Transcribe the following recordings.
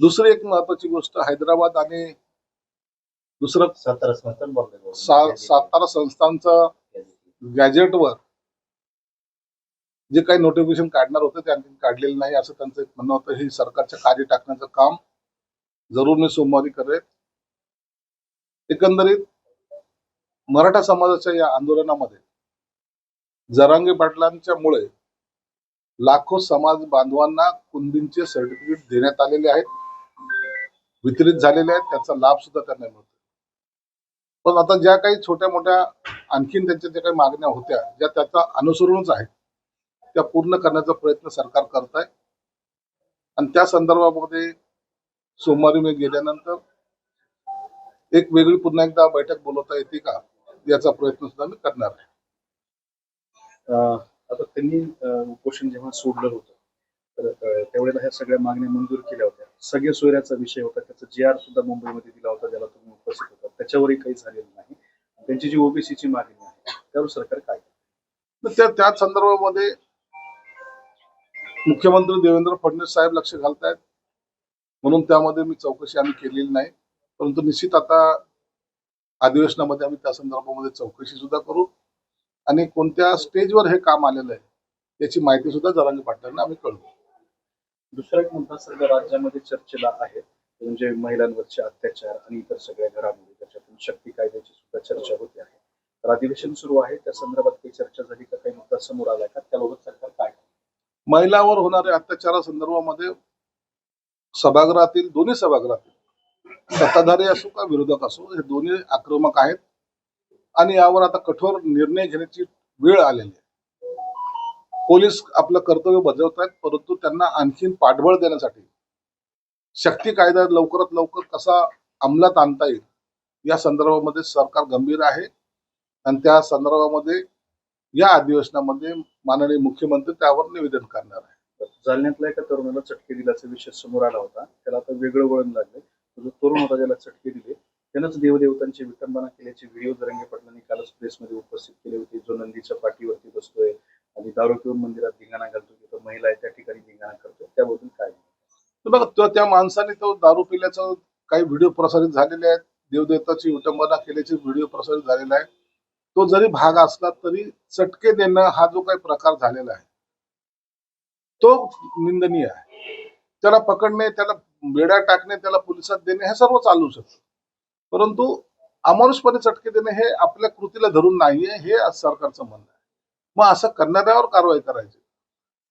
दुसरी एक महत्वाची गोष्ट हैदराबाद आणि दुसरं सातारा संस्थान सातारा संस्थांचं गॅजेटवर जे काही नोटिफिकेशन काढणार होते ते आणखी काढलेलं नाही असं त्यांचं एक म्हणणं होतं. हे सरकारच्या कार्य टाकण्याचं काम जरूर मी सोमवारी करेन एकंदरीत मराठा समाजाच्या या आंदोलनामध्ये जरांगे पाटलांच्या मुळे लाखो समाज बांधवांना कुंदींचे सर्टिफिकेट देण्यात आलेले आहेत. वितरित झालेले आहेत त्याचा लाभ सुद्धा त्यांना मिळतो पण आता ज्या काही छोट्या मोठ्या आणखीन त्यांच्या ज्या काही मागण्या होत्या ज्या त्याचा अनुसरूनच आहेत त्या पूर्ण करण्याचा प्रयत्न सरकार करत आहे आणि त्या संदर्भामध्ये सोमवारी मी गेल्यानंतर एक वेगळी पुन्हा एकदा बैठक बोलवता येते का याचा प्रयत्न सुद्धा मी करणार आहे. आता त्यांनी उपोषण जेव्हा सोडलं होतं तर त्यावेळेला ह्या सगळ्या मागण्या मंजूर केल्या होत्या. सगळे सोयऱ्याचा विषय होता. त्याचा जी आर सुद्धा मुंबईमध्ये दिला होता ज्याला तुम्ही उपस्थित होता. त्याच्यावरही काही झालेलं नाही. त्यांची जी ओबीसीची मागणी आहे त्यावर सरकार काय तर त्या संदर्भामध्ये मुख्यमंत्री देवेंद्र फडणवीस साहेब लक्ष घालतायत म्हणून त्यामध्ये मी चौकशी आम्ही केलेली नाही. परंतु निश्चित आता अधिवेशनामध्ये आम्ही त्या संदर्भामध्ये चौकशी सुद्धा करू. आणि कोणत्या स्टेजवर हे काम आलेलं आहे याची माहिती सुद्धा जरांगी पाटलांना आम्ही कळवू. दुसरा एक मुद्दा सध्या राज्यामध्ये चर्चेला आहे म्हणजे महिलांवरचे अत्याचार आणि इतर सगळ्या घडामोडी त्याच्यातून शक्ती कायद्याची सुद्धा चर्चा होते आहे. तर अधिवेशन सुरू आहे त्या संदर्भात काही चर्चा झाली का काही मुद्दा समोर आलाय का? त्याबाबत सरकार काय महिलांवर होणाऱ्या अत्याचारासंदर्भामध्ये सभागृहातील दोन्ही सभागृहातील सत्ताधारी असो का विरोधक असो हे दोन्ही आक्रमक आहेत. आणि यावर आता कठोर निर्णय घेण्याची वेळ आलेली आहे. पोलीस आपलं कर्तव्य बजावत आहेत परंतु त्यांना आणखीन पाठबळ देण्यासाठी शक्ती कायदा लवकरात लवकर कसा अंमलात आणता येईल या संदर्भामध्ये सरकार गंभीर आहे. आणि त्या संदर्भामध्ये या अधिवेशनामध्ये माननीय मुख्यमंत्री त्यावर निवेदन करणार आहे. जालन्यातल्या एका तरुणाला चटके दिल्याचा विषय समोर आला होता. त्याला आता वेगळं वळण लागले. जो तरुण होता ज्याला चटके दिले त्यानंच देवदेवतांची विटंबना केल्याचे व्हिडिओ जरंगे पाटलांनी कालच प्रेसमध्ये उपस्थित केले होते. जो नंदीच्या पाठीवरती बसतोय आणि दारू पिऊन मंदिरात धिंगाणा घालतो तिथं महिला आहे त्या ठिकाणी धिंगाणा करतो. त्याबद्दल काय? तर बघा तो त्या माणसाने तो दारू पिल्याचा काही व्हिडिओ प्रसारित झालेले आहेत. देवदेवताची विटंबना केल्याचे व्हिडिओ प्रसारित झालेला आहे तो जरी भाग असला तरी चटके देणं हा जो काही प्रकार झालेला आहे तो निंदनीय आहे. त्याला पकडणे त्याला बेड्या टाकणे त्याला पोलिसात देणे हे सर्व चालू शकतं परंतु अमानुषपणे चटके देणे हे आपल्या कृतीला धरून नाहीये हे सरकारचं म्हणणं आहे. मग असं करणाऱ्यावर कारवाई करायची.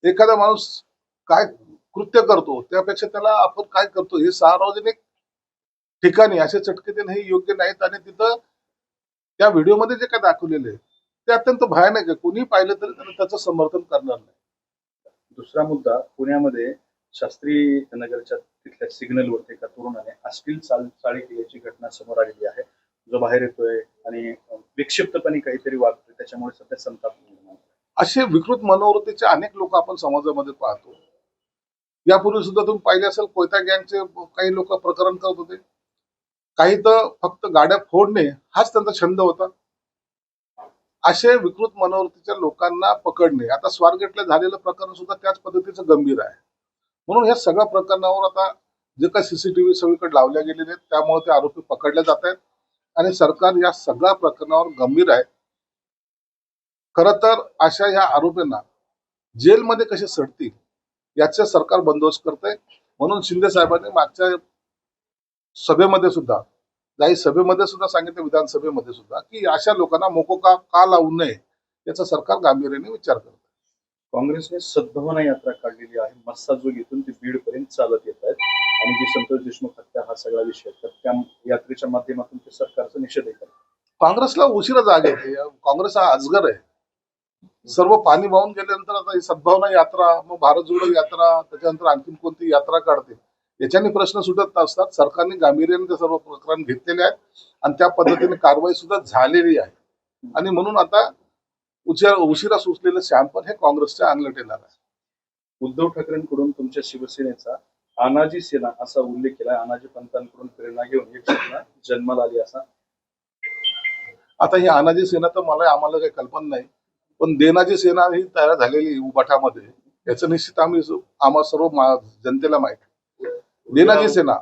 एखादा माणूस काय कृत्य करतो त्यापेक्षा त्याला आपण काय करतो हे सार्वजनिक ठिकाणी असे चटके देणं हे योग्य नाहीत आणि तिथं त्या व्हिडिओमध्ये जे काय दाखवलेले ते अत्यंत भयानक आहे. कोणी पाहिलं तरी त्याला त्याचं समर्थन करणार नाही. दुसरा मुद्दा पुण्यामध्ये शास्त्री नगरच्या तिथल्या सिग्नलवरती एका तरुणाने अश्लील चाल चाळी केल्याची घटना समोर आलेली आहे. जो बाहेर येतोय आणि विक्षिप्तपणे काहीतरी वागतोय त्याच्यामुळे सध्या संताप असे विकृत मनोवृत्तीचे अनेक लोक आपण समाजामध्ये पाहतो. यापूर्वी सुद्धा तुम्ही पाहिले असेल कोयता गँगचे काही लोक प्रकरण करत होते. काही तर फक्त गाड्या फोडणे हाच त्यांचा छंद होता. असे विकृत मनोवृत्तीच्या लोकांना पकडणे आता स्वारगेटला झालेलं प्रकरण सुद्धा त्याच पद्धतीचं गंभीर आहे. म्हणून या सगळ्या प्रकरणावर आता जे काही सीसीटीव्ही सगळीकडे लावल्या गेलेले आहेत त्यामुळे ते आरोपी पकडले जात आहेत. आणि सरकार या सगळ्या प्रकरणावर गंभीर आहे. खर तर अशा ह्या आरोपींना जेलमध्ये कसे सडतील याचा सरकार बंदोबस्त करते म्हणून शिंदे साहेबांनी मागच्या सभेमध्ये सुद्धा काही सभेमध्ये सुद्धा सांगितलं विधानसभेमध्ये सुद्धा की अशा लोकांना मोकोका का लावू नये याचा सरकार गांभीर्याने विचार करत काँग्रेसने सद्भावना यात्रा काढलेली आहे. मस्साजोग इथून ते बीड पर्यंत चालत येत आहेत. आणि जी संतोष देशमुख हत्या हा सगळा विषय. तर त्या यात्रेच्या माध्यमातून ते सरकारचा निषेध करतात काँग्रेसला उशिरा जाग येते काँग्रेस हा अजगर आहे. सर्व पाणी वाहून गेल्यानंतर आता ही सद्भावना यात्रा मग भारत जोडो यात्रा त्याच्यानंतर आणखीन कोणती यात्रा काढते? याच्याने प्रश्न सुटत नसतात. सरकारने गांभीर्याने ते सर्व प्रकरण घेतलेले आहेत आणि त्या पद्धतीने कारवाई सुद्धा झालेली आहे. आणि म्हणून आता उशिरा उशिरा सुचलेलं शॅम्पन हे काँग्रेसच्या अंगलट येणार आहे. उद्धव ठाकरेंकडून तुमच्या शिवसेनेचा अनाजी सेना असा उल्लेख केला अनाजी पंतांकडून प्रेरणा घेऊन एक सेना जन्माला आली असा. आता ही अनाजी सेना तर मला आम्हाला काही कल्पना नाही. पण देनाजी सेना ही तयार झालेली उबाठामध्ये. याचं निश्चित आम्ही आम्हा सर्व जनतेला माहिती देनाजी सेना.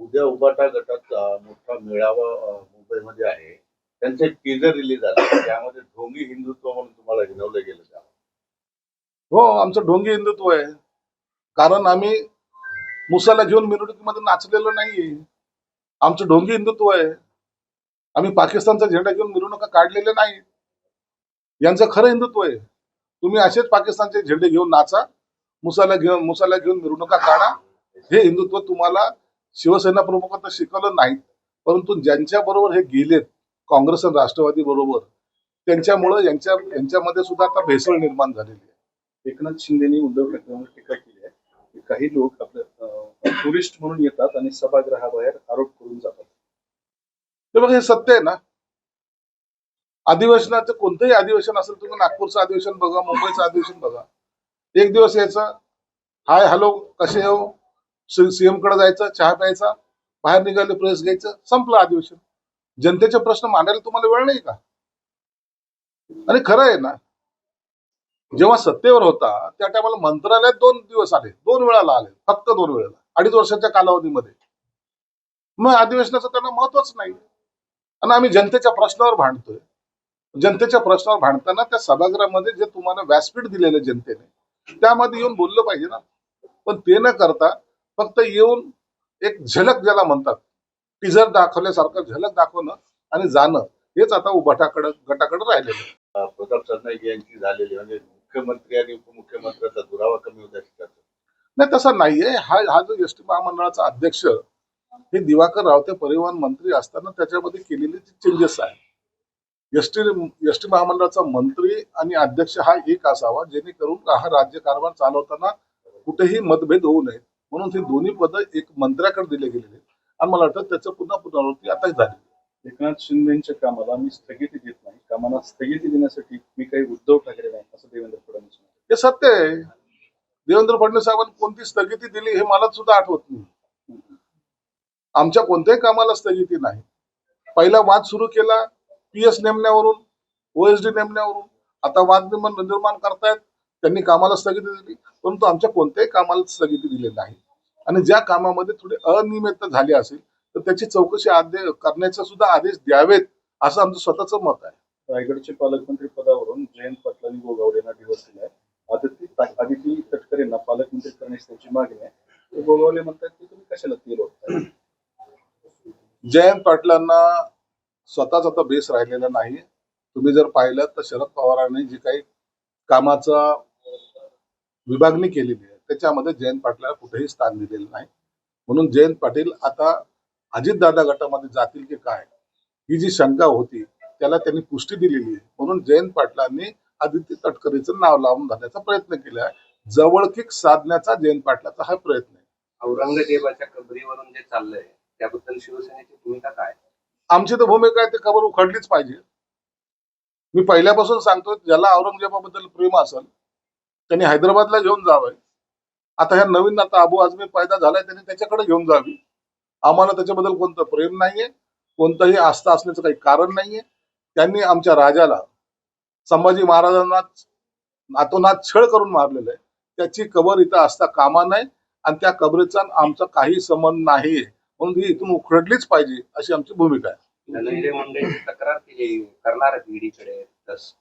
उद्या उबाटा गटाचा मोठा मेळावा मुंबईमध्ये आहे. त्यांचे टीजर रिलीज झाले. त्यामध्ये ढोंगी हिंदुत्व म्हणून तुम्हाला हिनवलं गेलं का? हो आमचं ढोंगी हिंदुत्व आहे. कारण आम्ही मुसाला घेऊन मिरवणुकीमध्ये नाचलेलो नाहीये. आमचं ढोंगी हिंदुत्व आहे. आम्ही पाकिस्तानचा झेंडा घेऊन मिरवणुका काढलेल्या नाही यांचं खरं हिंदुत्व आहे. तुम्ही असेच पाकिस्तानचे झेंडे घेऊन नाचा मुसाला घेऊन मुसाला घेऊन मिरवणुका काढा. हे हिंदुत्व तुम्हाला शिवसेना प्रमुखांना शिकवलं नाही परंतु ज्यांच्या बरोबर हे गेलेत काँग्रेस आणि राष्ट्रवादी बरोबर त्यांच्यामुळं यांच्या यांच्यामध्ये सुद्धा आता भेसळ निर्माण झालेली आहे. एकनाथ शिंदेनी उद्धव ठाकरेंवर टीका केली आहे की काही लोक आपल्या टुरिस्ट म्हणून येतात आणि सभागृहाबाहेर आरोप करून जातात. ते बघा हे सत्य आहे ना? अधिवेशनाचं कोणतंही अधिवेशन असेल तुम्ही नागपूरचं अधिवेशन बघा मुंबईचं अधिवेशन बघा. एक दिवस यायचं हाय हॅलो कसे हो? सीएमकडे जायचं चहा प्यायचा बाहेर निघाले प्रेस घ्यायचं संपलं अधिवेशन. जनतेचे प्रश्न मांडायला तुम्हाला वेळ नाही का? आणि खरं आहे ना जेव्हा सत्तेवर होता त्या टायमाला मंत्रालयात दोन दिवस आले दोन वेळाला आले फक्त दोन वेळेला अडीच वर्षाच्या कालावधीमध्ये. मग अधिवेशनाचं त्यांना महत्वच नाही. आणि आम्ही जनतेच्या प्रश्नावर भांडतोय. जनतेच्या प्रश्नावर भांडताना त्या सभागृहामध्ये जे तुम्हाला व्यासपीठ दिलेलं जनतेने त्यामध्ये येऊन बोललं पाहिजे ना. पण ते न करता फक्त येऊन एक झलक ज्याला म्हणतात टीझर दाखवल्यासारखं झलक दाखवणं आणि जाणं हेच आता उभाटाकडे गटाकडे राहिलेलं प्रताप सरनाईक यांची झालेली म्हणजे मुख्यमंत्री आणि उपमुख्यमंत्र्याचा दुरावा कमी होत नाही तसं नाहीये. हा हा जो एस टी महामंडळाचा अध्यक्ष हे दिवाकर रावते परिवहन मंत्री असताना त्याच्यामध्ये केलेले चेंजेस आहे एस टी एस टी महामंडळाचा मंत्री आणि अध्यक्ष हा एक असावा जेणेकरून हा राज्य कारभार चालवताना कुठेही मतभेद होऊ नये. म्हणून हे दोन्ही पद एक मंत्र्याकडे दिले गेलेले. आणि मला वाटतं त्याचं पुन्हा पुनरावृत्ती आताच झाली. एकनाथ शिंदेच्या कामाला मी स्थगिती देत नाही. कामाला स्थगिती देण्यासाठी मी काही उद्धव ठाकरे नाही असं देवेंद्र फडणवीस. हे सत्य आहे. देवेंद्र फडणवीस साहेबांनी कोणती स्थगिती दिली हे मला सुद्धा आठवत नाही. आमच्या कोणत्याही कामाला स्थगिती नाही. पहिला वाद सुरू केला पीएस नेमण्यावरून ओएसडी नेमण्यावरून. आता वाद निर्माण निर्माण करतायत त्यांनी कामाला स्थगिती दिली. परंतु आमच्या कोणत्याही कामाला स्थगिती दिली नाही. आणि ज्या कामामध्ये थोडी अनियमितता झाली असेल तर त्याची चौकशी आदे करण्याचे सुद्धा आदेश द्यावेत असं आमचं स्वतःचं मत आहे. रायगडचे पालकमंत्री पदावरून जयंत पाटलांनी गोगावले यांना दिवस दिलाय. आदिती आदिती तटकरेंना पालकमंत्री करण्याची त्यांची मागणी आहे. ते गोगावले म्हणतात की तुम्ही कशाला तेल? जयंत पाटलांना स्वतःच आता बेस राहिलेला नाही. तुम्ही जर पाहिलं तर शरद पवारांनी जी काही कामाचा विभागणी केलेली आहे त्याच्यामध्ये जयंत पाटलाला कुठेही स्थान दिलेलं नाही. म्हणून जयंत पाटील आता अजितदादा गटामध्ये जातील की काय ही जी शंका होती त्याला त्यांनी पुष्टी दिलेली आहे. म्हणून जयंत पाटलांनी आदित्य तटकरेचं नाव लावून धरण्याचा प्रयत्न केला आहे. जवळकीक साधण्याचा जयंत पाटलाचा हा प्रयत्न आहे. औरंगजेबाच्या कबरीवरून जे चाललंय त्याबद्दल शिवसेनेची भूमिका काय? आमची तर भूमिका आहे ती खबर उखडलीच पाहिजे. मी पहिल्यापासून सांगतोय ज्याला औरंगजेबाबद्दल प्रेम असेल त्यांनी हैदराबादला घेऊन जावं आता ह्या नवीन आता अबू आजमी पैदा झालाय त्यांनी त्याच्याकडे घेऊन जावी. आम्हाला त्याच्याबद्दल कोणतं प्रेम नाहीये कोणतंही आस्था असण्याचं काही कारण नाहीये. त्यांनी आमच्या राजाला संभाजी महाराजांना नातोनात छळ करून मारलेलं आहे. त्याची कबर इथं असता कामा नाही आणि त्या कबरेचा आमचा काही संबंध नाही म्हणून ही इथून उखडलीच पाहिजे अशी आमची भूमिका आहे. धनंजय मुंडेंची तक्रार केली करणार ईडीकडे तस.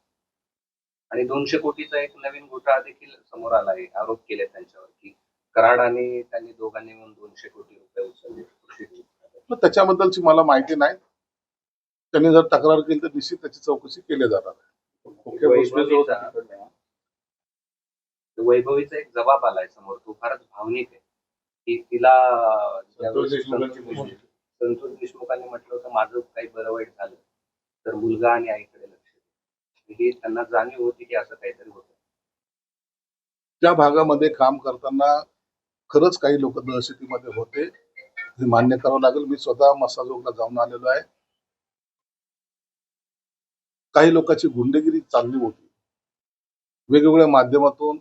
आणि दोनशे कोटीचा एक नवीन घोटाळा देखील समोर आला आहे आरोप केले त्यांच्यावर की कराड आणि त्यांनी दोघांनी मिळून दोनशे कोटी रुपये उचलले. त्याच्याबद्दलची मला माहिती नाही. त्यांनी जर तक्रार केली तर निश्चित त्याची चौकशी केली जाणार आहे. वैभवीचा- एक जबाब आलाय समोर तो फारच भावनिक आहे. की तिला संतोष देशमुखांनी म्हटलं होतं माझं काही बरं वाईट झालं तर मुलगा आणि आईकडे लक्ष हे त्यांना जाणीव होती की असं काहीतरी होत. त्या भागामध्ये काम करताना खरंच काही लोक दहशतीमध्ये होते. हे मान्य करावं लागेल. मी स्वतः मसाजोगला जाऊन आलेलो आहे. काही लोकांची गुंडेगिरी चालली होती. वेगवेगळ्या माध्यमातून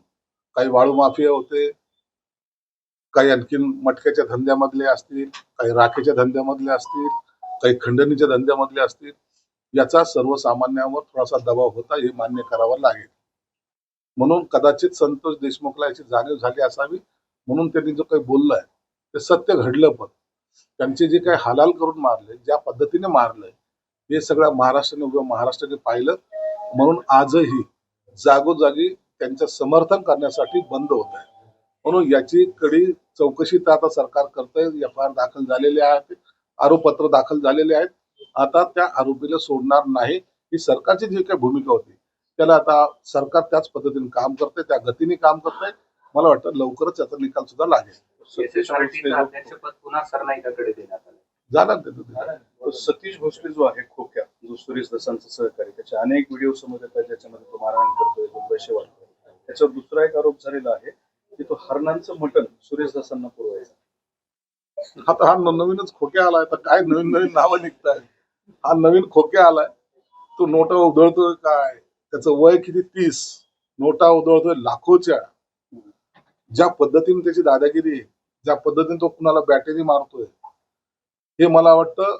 काही वाळू माफिया होते. काही आणखीन मटक्याच्या धंद्यामधले असतील काही राखेच्या धंद्यामधले असतील काही खंडणीच्या धंद्यामधले असतील याचा सर्वसामान्यांवर थोडासा दबाव होता हे मान्य करावं लागेल. म्हणून कदाचित संतोष देशमुखला याची जाणीव झाली असावी म्हणून त्यांनी जो काही बोललाय ते सत्य घडलं पण. त्यांचे जे काही हालाल करून मारले ज्या पद्धतीने मारलंय हे सगळ्या महाराष्ट्राने उभ्या महाराष्ट्राने पाहिलं. म्हणून आजही जागोजागी त्यांचं समर्थन करण्यासाठी बंद होत आहे. म्हणून याची कडी चौकशी तर आता सरकार करतंय. एफ आय आर दाखल झालेले आहेत आरोपपत्र दाखल झालेले आहेत. आता त्या आरोपीला सोडणार नाही. ही सरकारची जी काही भूमिका होती त्याला आता सरकार त्याच पद्धतीने काम करते त्या गतीने काम करतंय. मला वाटतं लवकरच याचा निकाल सुद्धा लागेल. एसएसआरटीचं अध्यक्षपद पुन्हा सरनाईकाकडे देण्यात आलं? झाला ना ते. तर. सतीश भोसले जो आहे खोक्या जो सुरेश दसांचा सहकारी त्याचे अनेक व्हिडिओ समोर येतात ज्याच्यामध्ये तो मारहाण करतोय तो पैसे वाटतोय त्याच्यावर दुसरा एक आरोप झालेला आहे. की तो हरणांचं मटण सुरेश दसांना पुरवायचा. आता हा नवीनच खोक्या आलाय तर काय नवीन नवीन नावं निघताय हा नवीन खोक्या आलाय. तो नोटा उधळतोय काय? त्याचं वय किती? तीस. नोटा उधळतोय लाखोच्या. ज्या पद्धतीने त्याची दादागिरी ज्या पद्धतीने तो कुणाला बॅटरी मारतोय हे मला वाटतं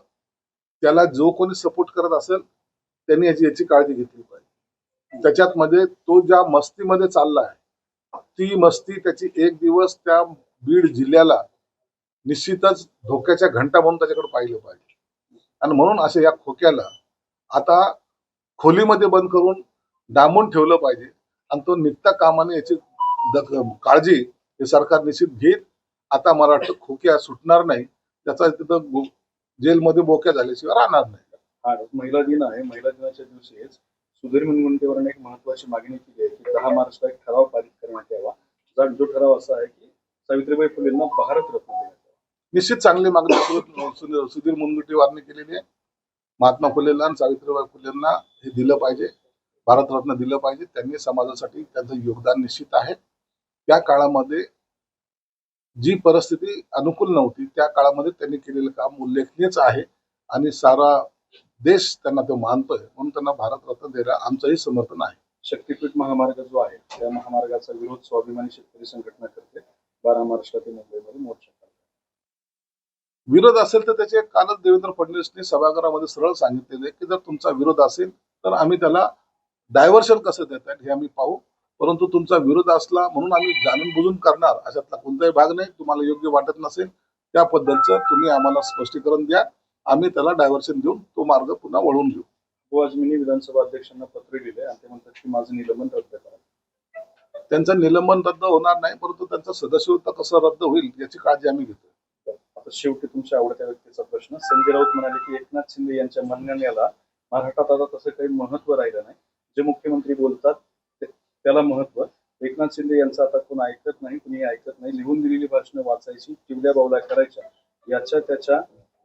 त्याला जो कोणी सपोर्ट करत असेल त्यांनी याची याची काळजी घेतली पाहिजे. त्याच्यात मध्ये तो ज्या मस्तीमध्ये चाललाय ती मस्ती त्याची एक दिवस त्या बीड जिल्ह्याला निश्चितच धोक्याच्या घंटा म्हणून त्याच्याकडे पाहिलं पाहिजे. आणि म्हणून असे या खोक्याला आता खोलीमध्ये बंद करून डांबून ठेवलं पाहिजे. आणि तो निघता कामाने याची काळजी हे सरकार निश्चित घेत आता मला वाटतं खोक्या सुटणार नाही. त्याचा तिथं जेलमध्ये बोक्या झाल्याशिवाय राहणार नाही. महिला दिन आहे. महिला दिनाच्या दिवशीच सुधीर मुनगंटीवारांनी एक महत्वाची मागणी केली आहे की दहा मार्चला एक ठराव पारित करण्यात यावा. जो ठराव असा आहे की सावित्रीबाई फुलेंना भारतरत्न देण्यात निश्चित चांगली मागणी सुधीर सुधीर- सुधीर मुनगंटीवारने केलेली आहे. महात्मा फुलेला आणि सावित्रीबाई फुलेंना हे दिलं पाहिजे. भारतरत्न दिलं पाहिजे. त्यांनी समाजासाठी त्यांचं योगदान निश्चित आहे. त्या काळामध्ये जी परिस्थिती अनुकूल नव्हती त्या काळामध्ये त्यांनी केलेलं काम उल्लेखनीयच आहे. आणि सारा देश त्यांना तो मानतोय म्हणून त्यांना भारतरत्न द्यायला आमचंही समर्थन आहे. शक्तीपीठ महामार्ग जो आहे त्या महामार्गाचा विरोध स्वाभिमानी शेतकरी संघटना करते बारा मार्चला ते मुंबईमध्ये मोर्चा विरोध असेल तर त्याचे कालच देवेंद्र फडणवीसनी सभागृहामध्ये सरळ सांगितलेले की जर तुमचा विरोध असेल तर आम्ही त्याला डायव्हर्शन कसं देतात हे आम्ही पाहू. परंतु तुमचा विरोध असला म्हणून आम्ही जाणून बुजून करणार अशातला कोणताही भाग नाही. तुम्हाला योग्य वाटत नसेल त्या पद्धतीचं तुम्ही आम्हाला स्पष्टीकरण द्या. आम्ही त्याला डायव्हर्शन देऊन तो मार्ग पुन्हा वळवून घेऊ. तो आज मी विधानसभा अध्यक्षांना पत्र लिहिले आणि ते म्हणतात की माझं निलंबन रद्द करा. त्यांचं निलंबन रद्द होणार नाही परंतु त्यांचं सदस्यत्व कसं रद्द होईल याची काळजी आम्ही घेतो आता शेवटी तुमच्या आवडत्या व्यक्तीचा प्रश्न संजय राऊत म्हणाले की एकनाथ शिंदे यांच्या म्हणण्याला महाराष्ट्रात आता तसं काही महत्त्व राहिलं नाही. जे मुख्यमंत्री बोलतात त्याला महत्त्व एकनाथ शिंदे यांचं आता कोण ऐकत नाही कुणी ऐकत नाही. लिहून दिलेली भाषणं वाचायची टिवल्या बावल्या करायच्या याच्या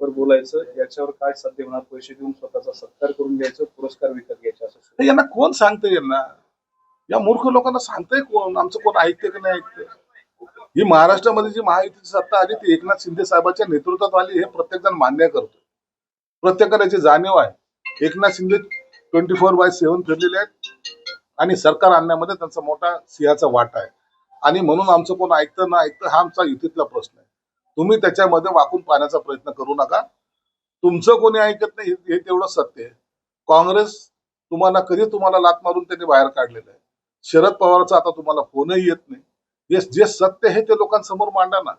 वर बोलायचं याच्यावर काय साध्य होणार पैसे देऊन स्वतःचा सत्कार करून घ्यायचं पुरस्कार विकत घ्यायचे असं यांना कोण सांगतंय यांना? या मूर्ख लोकांना सांगतंय कोण? आमचं कोण ऐकतंय की नाही ऐकतंय? ही महाराष्ट्रामध्ये जी महायुतीची सत्ता आली ती एकनाथ शिंदे साहेबांच्या नेतृत्वात आली हे प्रत्येक जण मान्य करतो प्रत्येकाला याची जाणीव आहे. Eknath Shinde twenty four by seven फिरलेले आहेत आणि सरकार आणण्यामध्ये त्यांचा मोठा सिंहाचा वाटा आहे. आणि म्हणून आमचं कोण ऐकतं ना ऐकतं हा आमचा युतीतला प्रश्न आहे. तुम्ही त्याच्यामध्ये वाकून पाहण्याचा प्रयत्न करू नका. तुमचं कोणी ऐकत नाही हे तेवढं सत्य आहे. काँग्रेस तुम्हाला कधी तुम्हाला लात मारून त्यांनी बाहेर काढलेलं आहे. शरद पवारचा आता तुम्हाला फोनही येत नाही. हे जे सत्य आहे ते लोकांसमोर मांडा ना.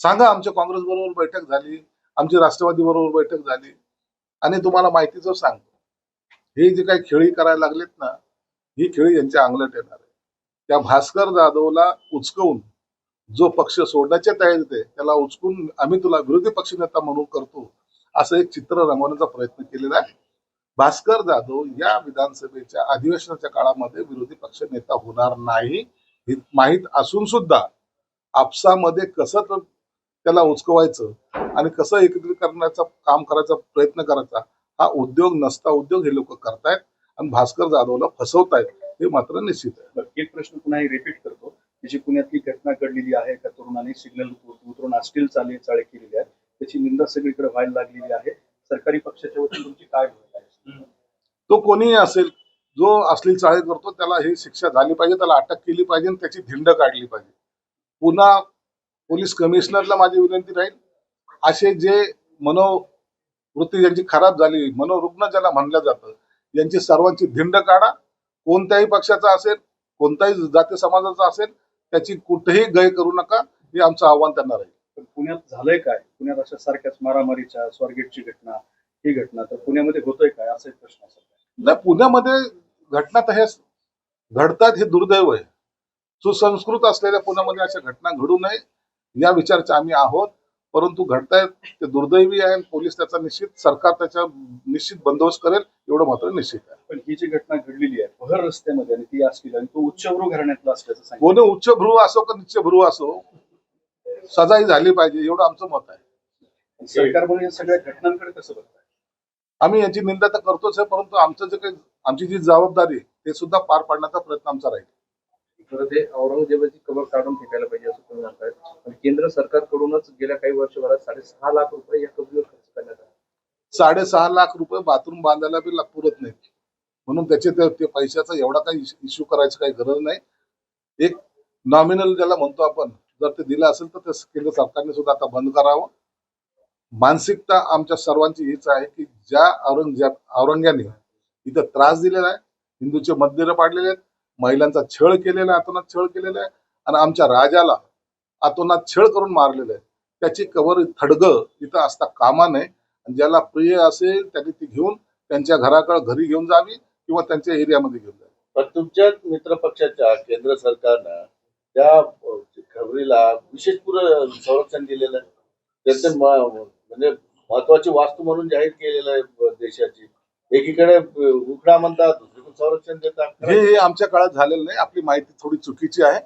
सांगा आमच्या काँग्रेस बरोबर बैठक झाली आमची राष्ट्रवादी बरोबर बैठक झाली. आणि तुम्हाला माहितीच सांगतो हे जे काही खेळी करायला लागलेत ना ही खेळी यांच्या अंगलट येणार आहे. त्या भास्कर जाधवला उचकवून जो पक्ष सोडण्याच्या तयारीत आहे त्याला उचकून आम्ही तुला विरोधी पक्षनेता म्हणून करतो असं एक चित्र रंगवण्याचा प्रयत्न केलेला आहे. भास्कर जाधव या विधानसभेच्या अधिवेशनाच्या काळामध्ये विरोधी पक्ष नेता होणार नाही हे माहीत असून सुद्धा आपसामध्ये कसं त्याला उचकवायचं आणि कसं एकत्रित करण्याचा काम करायचा प्रयत्न करायचा हा उद्योग नसता उद्योग हे लोक करतायत आणि भास्कर जाधवला फसवतायत हे मात्र निश्चित आहे. एक प्रश्न पुन्हा रिपीट करतो की जी पुण्यातली घटना घडलेली आहे. का तरुणाने सिग्नल उतरून आस्टील चाले चाळे केलेली आहे. त्याची निंदा सगळीकडे व्हायला लागलेली आहे. सरकारी पक्षाच्या वतीने तुमची काय भूमिका आहे? तो कोणीही असेल जो अश्लील चाळे करतो त्याला ही शिक्षा झाली पाहिजे त्याला अटक केली पाहिजे आणि त्याची धिंड काढली पाहिजे. पुन्हा पोलीस कमिशनरला माझी विनंती राहील असे जे मनोवृत्ती ज्यांची खराब झाली मनोरुग्ण ज्याला म्हणलं जातं यांची सर्वांची धिंड काढा. कोणत्याही पक्षाचा असेल कोणत्याही जाती समाजाचा असेल त्याची कुठेही गय करू नका हे आमचं आव्हान त्यांना राहील. पण पुण्यात झालंय काय? पुण्यात अशा सारख्याच मारामारीच्या स्वारगेटची घटना ही घटना तर पुण्यामध्ये होतोय काय? असा एक प्रश्न असेल. नाही पुण्यामध्ये घटना तर हे घडतात हे दुर्दैव आहे. सुसंस्कृत असलेल्या पुण्यामध्ये अशा घटना घडू नये या विचारचे आम्ही आहोत. परंतु घडतायत ते दुर्दैवी आहे पोलीस त्याचा निश्चित सरकार त्याचा निश्चित बंदोबस्त करेल एवढं मात्र निश्चित आहे. पण ही जी घटना घडलेली आहे भर रस्त्यामध्ये आणि ती असलेली आणि तो उच्चभ्रू घराण्यातला असल्याचं कोणी उच्च भ्रू असो का निच्च भ्रू असो सजाही झाली पाहिजे एवढं आमचं मत आहे. सरकार म्हणून या सगळ्या घटनांकडे कसं बघताय? आम्ही याची निंदा तर करतोच आहे परंतु आमचं जे काही आमची जी जबाबदारी ते सुद्धा पार पाडण्याचा प्रयत्न आमचा राहील. खरं ते औरंगजेबाची कबर काढून फेकायला पाहिजे असं तुम्ही म्हणताय केंद्र सरकारकडूनच गेल्या काही वर्षभरात साडेसहा लाख रुपये या कबरीवर खर्च करण्यात आला. साडेसहा लाख रुपये बाथरूम बांधायला बी पुरत नाही म्हणून त्याचे ते ते पैशाचा एवढा काही इश्यू करायची काही गरज नाही. एक नॉमिनल ज्याला म्हणतो आपण जर ते दिलं असेल तर ते केंद्र सरकारने सुद्धा आता बंद करावं. मानसिकता आमच्या सर्वांची हीच आहे की ज्या औरंगजेब औरंग्याने इथं त्रास दिलेला आहे हिंदूचे मंदिरं पाडलेले आहेत महिलांचा छळ केलेला आहे अतोनात छळ केलेला आहे. आणि आमच्या राजाला अतोनात छळ करून मारलेलं आहे. त्याची कवर थडग इथं असता कामा नये. आणि ज्याला प्रिय असेल त्याने ती घेऊन त्यांच्या घराकडे घरी घेऊन जावी किंवा त्यांच्या एरियामध्ये घेऊन जावी. पण तुमच्या मित्र पक्षाच्या केंद्र सरकारनं त्या खबरीला विशेष पुरं संरक्षण दिलेलं आहे. त्याचे म्हणजे महत्वाची वास्तू म्हणून जाहीर केलेलं आहे देशाची. एकीकडे उकडा म्हणतात संरक्षण देतात हे हे आमच्या काळात झालेलं नाही. आपली माहिती थोडी चुकीची आहे.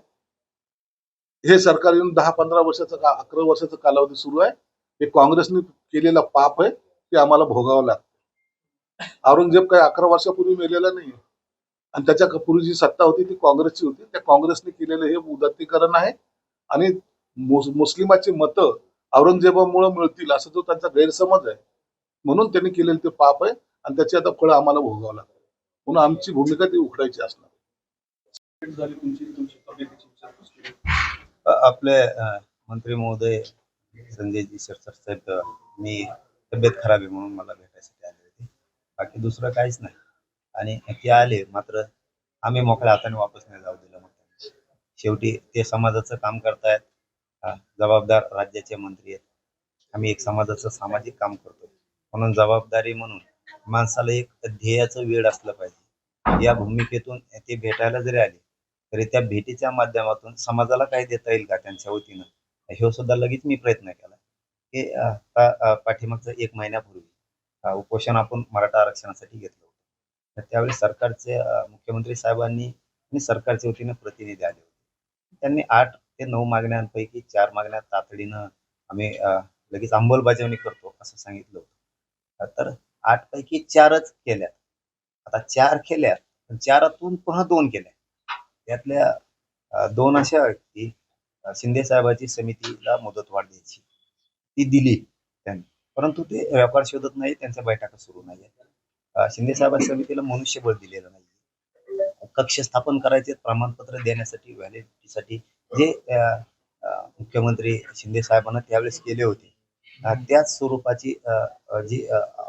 हे सरकार येऊन दहा पंधरा वर्षाचा का अकरा वर्षाचा कालावधी सुरू आहे. हे काँग्रेसने केलेला पाप आहे ते आम्हाला भोगावं लागतं. औरंगजेब काही अकरा वर्षापूर्वी मेलेला नाही. आणि त्याच्या पूर्वी जी सत्ता होती ती काँग्रेसची होती. त्या काँग्रेसने केलेलं हे उदात्तीकरण आहे. आणि मुस्लिमाची मतं औरंगजेबामुळे मिळतील असं जो त्यांचा गैरसमज आहे. म्हणून त्यांनी केलेलं ते पाप आहे. आणि त्याची आता फळं आम्हाला भोगावं लागतं. म्हणून आमची भूमिका ती उखडायची असणार. आपले मंत्री महोदय संजयजी सरसर साहेब मी तब्येत खराब आहे म्हणून मला भेटायसाठी आले होते. बाकी दुसरं काहीच नाही. आणि ते आले मात्र आम्ही मोकळ्या हाताने वापस नाही जाऊ दिलं मग शेवटी ते समाजाचं काम करतायत. जबाबदार राज्याचे मंत्री आहेत. आम्ही एक समाजाचं सामाजिक काम करतो म्हणून जबाबदारी म्हणून माणसाला एक ध्येयाचं वेळ असलं पाहिजे. या भूमिकेतून ते भेटायला जरी आले तरी त्या भेटीच्या माध्यमातून समाजाला काय देता येईल का त्यांच्या वतीनं? हे सुद्धा लगेच मी प्रयत्न केला. की आता, पाठीमागचं एक महिन्यापूर्वी उपोषण आपण मराठा आरक्षणासाठी घेतलं होतं. तर त्यावेळी सरकारचे मुख्यमंत्री साहेबांनी आणि सरकारच्या वतीनं प्रतिनिधी आले होते. त्यांनी आठ ते नऊ मागण्यांपैकी चार मागण्या तातडीनं आम्ही लगेच अंमलबजावणी करतो असं सांगितलं होतं. तर आठ पैकी चारच केल्या आता चार केल्या पण चारातून पुन्हा दोन केल्या त्यातल्या दोन अशा व्यक्ती शिंदे साहेबांची समितीला मुदतवाढ द्यायची ती दिली त्यांनी. परंतु ते व्यापार शोधत नाही त्यांच्या बैठका सुरू नाही आहेत. शिंदे साहेबांच्या समितीला मनुष्यबळ दिलेलं नाही कक्ष स्थापन करायचे प्रमाणपत्र देण्यासाठी व्हॅलिडिटीसाठी जे मुख्यमंत्री शिंदे साहेबांना त्यावेळेस केले होते त्याच स्वरूपाची जी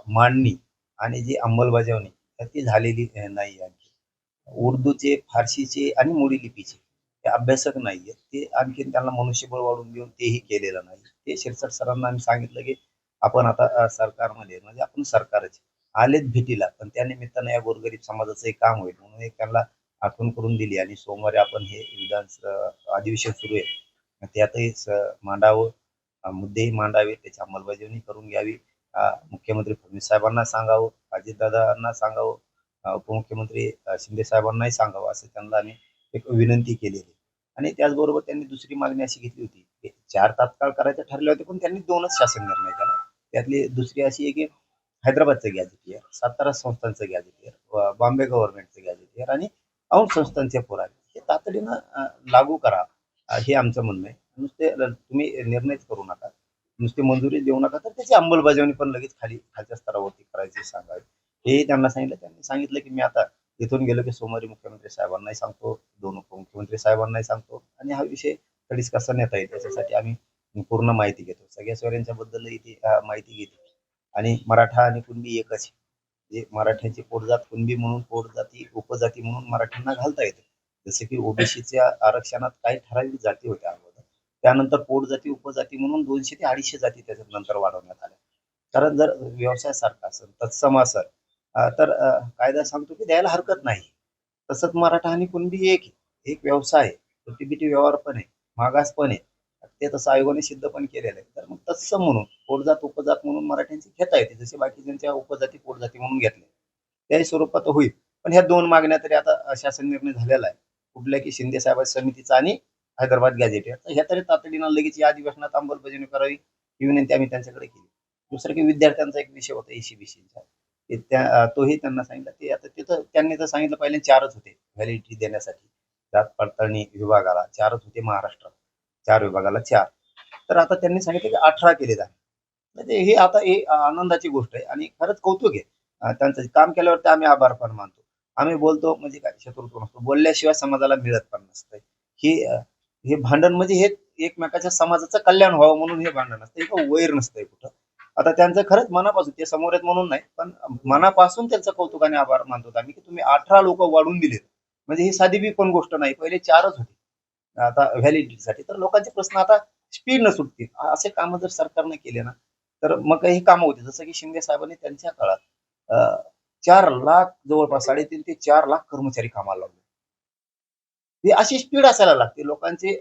मांडणी आणि जी अंमलबजावणी ती झालेली नाही आणखी. उर्दूचे फारसीचे आणि मोडी लिपीचे ते अभ्यासक नाहीये ते आणखीन त्यांना मनुष्यबळ वाढून देऊन तेही केलेलं नाही. ते शिरसाट सरांना आम्ही सांगितलं की आपण आता सरकारमध्ये म्हणजे आपण सरकारच आलेत भेटीला पण त्या निमित्तानं या गोरगरीब समाजाचं एक काम होईल. म्हणून एक त्यांना आठवण करून दिली आणि सोमवारी आपण हे विधान अधिवेशन सुरू आहे. त्यातही मांडावं. मुद्देही मांडावे त्याची अंमलबजावणी करून घ्यावी. मुख्यमंत्री फडणवीस साहेबांना सांगावं अजितदादांना सांगावं उपमुख्यमंत्री शिंदे साहेबांनाही सांगावं असं त्यांना आम्ही एक विनंती केलेली. आणि त्याचबरोबर त्यांनी दुसरी मागणी अशी घेतली होती की चार तात्काळ करायचे ठरले होते पण त्यांनी दोनच शासन निर्णय केला त्यातली दुसरी अशी आहे की हैदराबादचं गॅजेटियर सातारा संस्थांचं गॅजेटियर बॉम्बे गव्हर्नमेंटचं गॅजेटियर आणि औंध संस्थांचे पुरावे. हे तातडीनं लागू करा हे आमचं म्हणणं आहे. नुसते तुम्ही निर्णयच करू नका. नुसते मंजुरी देऊ नका तर त्याची अंमलबजावणी पण लगेच खाली खालच्या स्तरावरती करायची सांगावी. हेही त्यांना सांगितलं त्यांनी सांगितलं की मी आता इथून गेलो की सोमवारी मुख्यमंत्री साहेबांनाही सांगतो दोन उपमुख्यमंत्री साहेबांनाही सांगतो. आणि हा विषय तडीस कसा नेता येईल त्याच्यासाठी आम्ही पूर्ण माहिती घेतो. सगळ्या सोयऱ्यांच्याबद्दलही ती माहिती घेते आणि मराठा आणि कुणबी एकच आहे. जे मराठ्यांची पोटजात कुणबी म्हणून पोटजाती उपजाती म्हणून मराठ्यांना घालता येते. जसे की ओबीसीच्या आरक्षणात काही ठराविक जाती होत्या. त्यानंतर पोट जाती उपजाती म्हणून दोनशे ते अडीचशे जाती त्याच्यात नंतर वाढवण्यात आल्या. कारण जर व्यवसाय सारखा असेल तत्सम असेल तर कायदा सांगतो की द्यायला हरकत नाही. तसंच मराठा आणि कुणबी एक आहे. एक व्यवसाय आहे. प्रतिबिटी व्यवहार पण आहे. मागास पण आहे. ते तसं आयोगाने सिद्ध पण केलेलं आहे. तर मग तत्सम म्हणून पोटजात उपजात म्हणून मराठ्यांची घेता येते जसे बाकीच्यांच्या उपजाती पोटजाती म्हणून घेतले. त्याही स्वरूपात होईल. पण ह्या दोन मागण्या तरी आता शासन निर्णय झालेला आहे. कुठल्या की शिंदे साहेब समितीचा आणि हैदराबाद गॅझेट याचा ह्या तरी तातडीनं लगेच या अधिवेशनात अंमलबजावणी करावी ही विनंती आम्ही त्यांच्याकडे केली. दुसरं की विद्यार्थ्यांचा एक विषय होता एसीबीसीचा त्या तोही त्यांना सांगितलं. ते आता तिथं त्यांनी तर सांगितलं पहिले चारच होते व्हॅलिडिटी देण्यासाठी. जात पडताळणी विभागाला चारच होते महाराष्ट्रात. चार विभागाला चार. तर आता त्यांनी सांगितलं की अठरा केले जाणे म्हणजे हे आता हे आनंदाची गोष्ट आहे आणि खरंच कौतुक आहे. त्यांचं काम केल्यावर ते आम्ही आभार पण मानतो. आम्ही बोलतो म्हणजे काय शत्रुत्व नसतो. बोलल्याशिवाय समाजाला मिळत पण नसतं ही हे भांडण म्हणजे हे एकमेकाच्या समाजाचं कल्याण व्हावं म्हणून हे भांडण असतं. एक वैर नसतंय कुठं. आता त्यांचं खरंच मनापासून ते समोर आहेत म्हणून नाही पण मनापासून त्यांचं कौतुक आणि आभार मानतो आम्ही की तुम्ही अठरा लोक वाढून दिलेत. म्हणजे ही साधी बी पण गोष्ट नाही पहिले चारच होते. आता व्हॅलिडिटीसाठी तर लोकांचे प्रश्न आता स्पीड न सुटतील. असे कामं जर सरकारने केले ना तर मग काही कामं होते जसं की शिंदे साहेबांनी त्यांच्या काळात चार लाख जवळपास साडेतीन ते चार लाख कर्मचारी कामाला लावले. ही अशी स्पीड असायला लागते. लोकांचे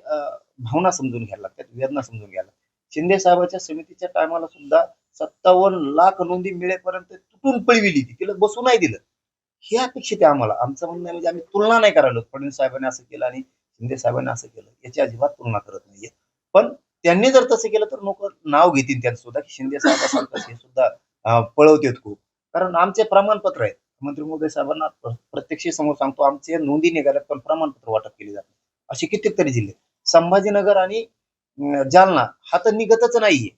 भावना समजून घ्यायला लागतात वेदना समजून घ्यायला शिंदे साहेबांच्या समितीच्या टायमाला सुद्धा सत्तावन्न लाख नोंदी मिळेपर्यंत तुटून पळविली ती. तिला बसू नाही दिलं. हे अपेक्षित आहे आम्हाला. आमचं म्हणणं आहे म्हणजे आम्ही तुलना नाही करायला फडणवीस साहेबांनी असं केलं आणि शिंदे साहेबांनी असं केलं. याची अजिबात तुलना करत नाहीये. पण त्यांनी जर तसं केलं तर लोक नाव घेतील त्यांचं सुद्धा. की शिंदे साहेबांसारखं हे सुद्धा पळवतेत खूप. कारण आमचे प्रमाणपत्र आहेत. मंत्री महोदय साहेबांना प्रत्यक्ष समोर सांगतो आमचे नोंदी निघाल्यात पण प्रमाणपत्र वाटप केले जाते असे कित्येक तरी जिल्हे संभाजीनगर आणि जालना हा तर निघतच नाहीये.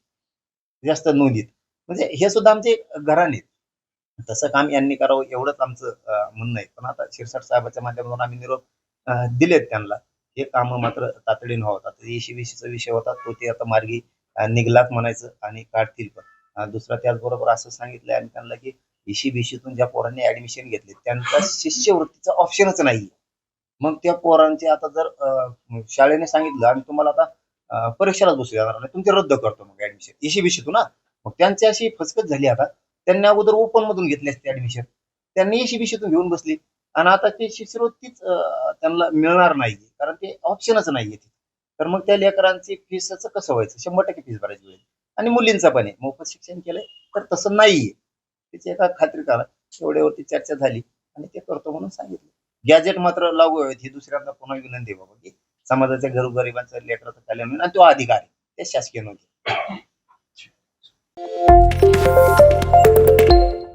जास्त नोंदीत. म्हणजे हे सुद्धा आमचे घराणे आहेत. तसं काम यांनी करावं एवढंच आमचं म्हणणं आहे. पण आता शिरसाट साहेबाच्या माध्यमातून आम्ही निरोप दिलेत त्यांना. हे काम मात्र तातडीनं व्हावं. आता एशी विशीचा विषय होता तो ते आता मार्गी निघलात म्हणायचं आणि काढतील पण. दुसरा त्याचबरोबर असं सांगितलंय आणि त्यांना की एशी बीशीतून ज्या पोरांनी ऍडमिशन घेतले त्यांचा शिष्यवृत्तीचा ऑप्शनच नाही मग त्या पोरांचे आता जर शाळेने सांगितलं आणि तुम्हाला आता परीक्षेला परीक्षेलाच बसू देणार नाही तुमचे रद्द करतो मग ऍडमिशन एशी बीशीतून ना मग त्यांची अशी फसकत झाली आता. त्यांनी अगोदर ओपन मधून घेतली असते ऍडमिशन त्यांनी एशी बीशीतून घेऊन बसली. आणि आता ते शिष्यवृत्तीच त्यांना मिळणार नाहीये कारण ते ऑप्शनच नाहीये तर मग त्या लेकरांची फीसच कसं व्हायचं? शंभर टक्के फीस भरायची होईल. आणि मुलींचा पण आहे. मोफत शिक्षण केलंय तर तसं नाहीये. त्याची एका खात्री करा. एवढ्यावरती चर्चा झाली आणि ते करतो म्हणून सांगितलं. गॅजेट मात्र लागू आहेत ही दुसऱ्यांना पुन्हा विनंती आहे बाबा की समाजाच्या गरीबांचं लेकराचं कल्याण आणि तो अधिकार आहे. ते शासकीय नव्हते